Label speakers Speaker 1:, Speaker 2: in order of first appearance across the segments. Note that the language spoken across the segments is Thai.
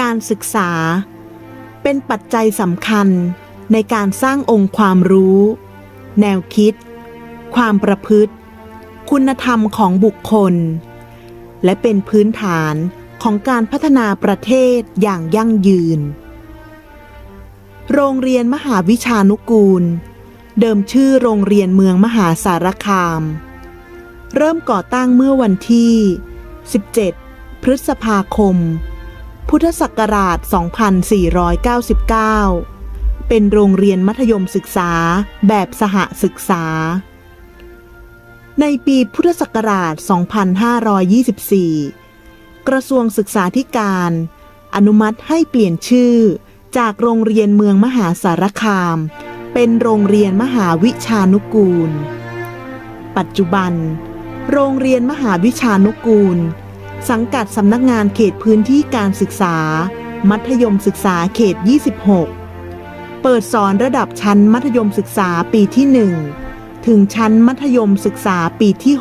Speaker 1: การศึกษา เป็นปัจจัยสำคัญในการสร้างองค์ความรู้ แนวคิด ความประพฤติ คุณธรรมของบุคคล และเป็นพื้นฐานของการพัฒนาประเทศอย่างยั่งยืน โรงเรียนมหาวิชานุกูล เดิมชื่อโรงเรียนเมืองมหาสารคาม เริ่มก่อตั้งเมื่อวันที่ 17 พฤษภาคม พุทธศักราช 2499 เป็นโรงเรียนมัธยมศึกษาแบบสหศึกษา ในปีพุทธศักราช 2524 กระทรวงศึกษาธิการ อนุมัติให้เปลี่ยนชื่อจากโรงเรียนเมืองมหาสารคาม เป็นโรงเรียนมหาวิชานุกูล ปัจจุบัน โรงเรียนมหาวิชานุกูล สังกัดสำนักงานเขตพื้นที่การศึกษา มัธยมศึกษาเขต 26 เปิดสอนระดับชั้นมัธยมศึกษาปีที่ 1 ถึงชั้นมัธยมศึกษาปีที่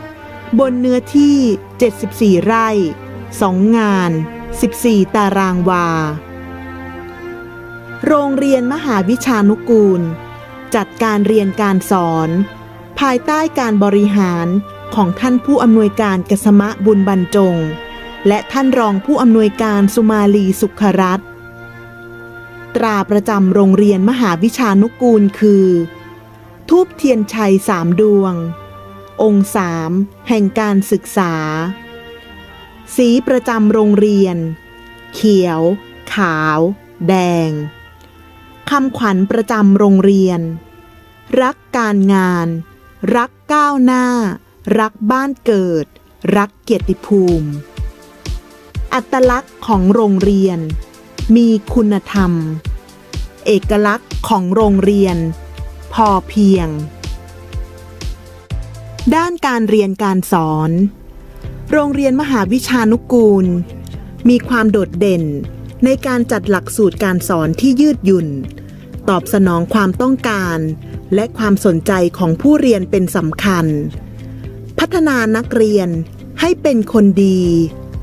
Speaker 1: 6 บนเนื้อที่ 74 ไร่ 2 งาน 14 ตารางวา โรงเรียนมหาวิชานุกูล จัดการเรียนการสอน ภายใต้การบริหาร ของท่านผู้อำนวยการกสมะบุญบรรจง และท่านรองผู้อำนวยการสุมาลีสุขรัตน์ตราประจำโรงเรียนมหาวิชานุกูลคือ ทูบเทียนชัยสามดวง องค์สามแห่งการศึกษา สีประจำโรงเรียน เขียว ขาว แดงคำขวัญประจำโรงเรียน รักการงาน รักก้าวหน้า รักบ้านเกิด รักเกียรติภูมิ อัตลักษณ์ของโรงเรียน มีคุณธรรม เอกลักษณ์ของโรงเรียน พอเพียง ด้านการเรียนการสอน โรงเรียนมหาวิชานุกูล มีความโดดเด่นในการจัดหลักสูตรการสอนที่ยืดหยุ่น ตอบสนองความต้องการ และความสนใจของผู้เรียนเป็นสำคัญ พัฒนานักเรียนให้เป็นคนดี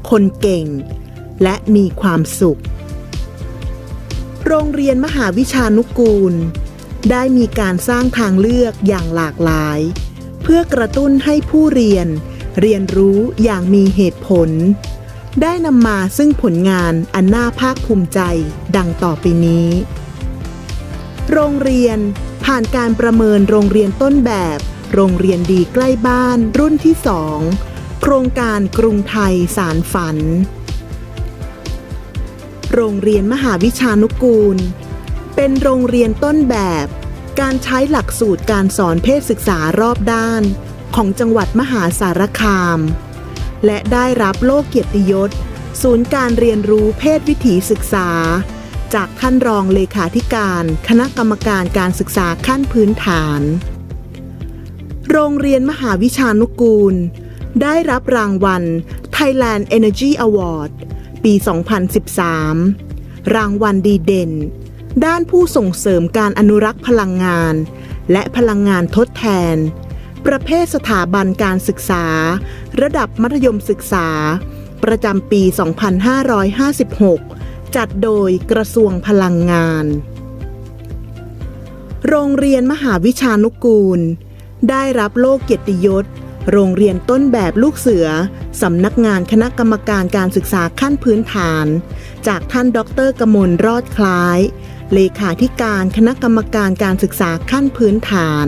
Speaker 1: คนเก่ง และมีความสุข โรงเรียนมหาวิชานุกูล ได้มีการสร้างทางเลือกอย่างหลากหลาย เพื่อกระตุ้นให้ผู้เรียน เรียนรู้อย่างมีเหตุผล ได้นำมาซึ่งผลงานอันน่าภาคภูมิใจดังต่อไปนี้ โรงเรียนผ่านการประเมินโรงเรียนต้นแบบ โรงเรียนดีใกล้บ้านรุ่นที่2โครงการกรุงไทยสารฝัน โรงเรียนมหาวิชานุกูล เป็นโรงเรียนต้นแบบ การใช้หลักสูตรการสอนเพศศึกษารอบด้าน ของจังหวัดมหาสารคาม และได้รับโลกเกียรติยศ ศูนย์การเรียนรู้เพศวิถีศึกษา จากท่านรองเลขาธิการ คณะกรรมการการศึกษาขั้นพื้นฐาน โรงเรียนมหาวิชานุกูล ได้รับรางวัล Thailand Energy Award ปี 2013 รางวัลดีเด่น ด้านผู้ส่งเสริมการอนุรักษ์พลังงาน และพลังงานทดแทน ประเภทสถาบันการศึกษา ระดับมัธยมศึกษา ประจำปี 2556 จัดโดยกระทรวงพลังงาน โรงเรียนมหาวิชานุกูล ได้รับโลกเกียรติยศ โรงเรียนต้นแบบลูกเสือ สำนักงานคณะกรรมการการศึกษาขั้นพื้นฐาน จากท่านดรกมลรอดคล้าย เลขาธิการคณะกรรมการการศึกษาขั้นพื้นฐาน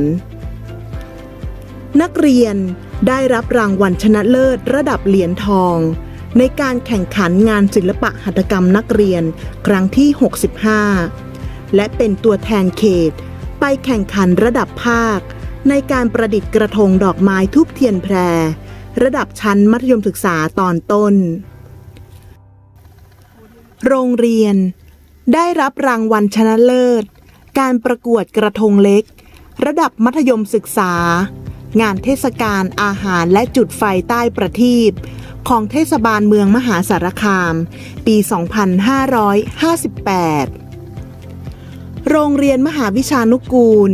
Speaker 1: นักเรียนได้รับรางวัลชนะเลิศระดับเหรียญทอง ในการแข่งขันงานศิลปะหัตถกรรมนักเรียนครั้งที่ 65 และเป็นตัวแทนเขต ไปแข่งขันระดับภาค ในการประดิษฐ์กระทงดอกไม้ทุบเทียนแพร ระดับชั้นมัธยมศึกษาตอนต้น โรงเรียน ได้รับรางวัลชนะเลิศ การประกวดกระทงเล็ก ระดับมัธยมศึกษา งานเทศกาลอาหารและจุดไฟใต้ประทีปของเทศบาลเมืองมหาสารคาม ปี 2558 โรงเรียนมหาวิชานุกูล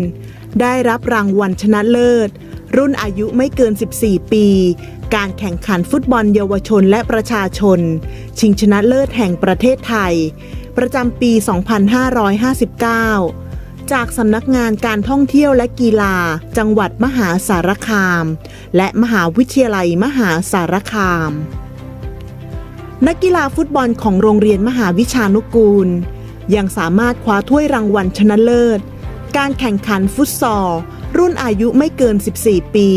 Speaker 1: ได้รับรางวัลชนะเลิศ รุ่นอายุไม่เกิน 14 ปี การแข่งขันฟุตบอลเยาวชนและประชาชน ชิงชนะเลิศแห่งประเทศไทย ประจำปี 2559 จากสำนักงานการท่องเที่ยวและกีฬา จังหวัดมหาสารคาม และมหาวิทยาลัยมหาสารคาม นักกีฬาฟุตบอลของโรงเรียนมหาวิชานุกูล ยังสามารถคว้าถ้วยรางวัลชนะเลิศ การแข่งขันฟุตซอล รุ่นอายุไม่เกิน 14 ปี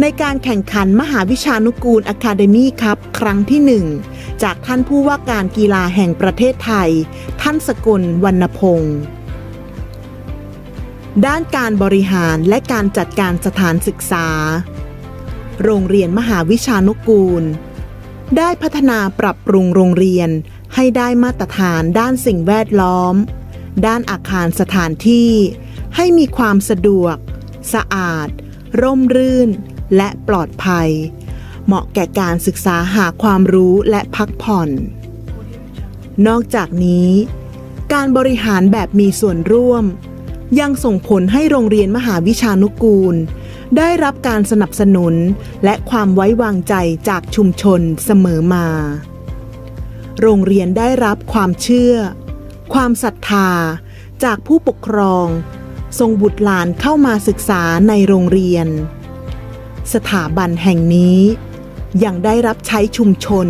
Speaker 1: ในการแข่งขันมหาวิชานุกูลอะคาเดมี่ครับครั้งที่หนึ่งจากท่านผู้ว่าการกีฬาแห่งประเทศไทย ท่านสกลวรรณพงศ์ด้านการบริหารและการจัดการสถานศึกษา โรงเรียนมหาวิชานุกูล ได้พัฒนาปรับปรุงโรงเรียนให้ได้มาตรฐานด้านสิ่งแวดล้อม ด้านอาคารสถานที่ ให้มีความสะดวก สะอาด ร่มรื่น และปลอดภัย เหมาะแก่การศึกษาหาความรู้และพักผ่อน นอกจากนี้ การบริหารแบบมีส่วนร่วม ยังส่งผลให้โรงเรียนมหาวิชานุกูล ได้รับการสนับสนุนและความไว้วางใจจากชุมชนเสมอมา โรงเรียนได้รับความเชื่อ ความศรัทธา จากผู้ปกครอง ส่งบุตรหลานเข้ามาศึกษาในโรงเรียน สถาบันแห่งนี้ยังได้รับใช้ชุมชน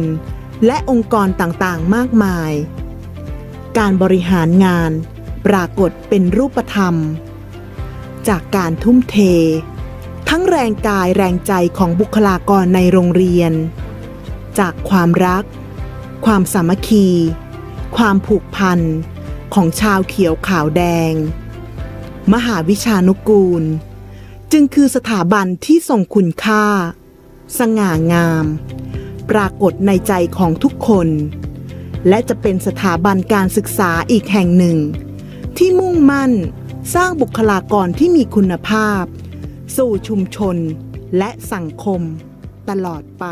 Speaker 1: และองค์กรต่างๆ มากมาย การบริหารงานปรากฏเป็นรูปธรรม จากการทุ่มเท ทั้งแรงกายแรงใจของบุคลากรในโรงเรียน จากความรัก ความสามัคคี ความผูกพันของชาวเขียวขาวแดง มหาวิชานุกูล จึงคือสถาบันที่ทรงคุณค่า สง่างาม ปรากฏในใจของทุกคน และจะเป็นสถาบันการศึกษาอีกแห่งหนึ่ง ที่มุ่งมั่นสร้างบุคลากรที่มีคุณภาพ สู่ชุมชนและสังคมตลอดไป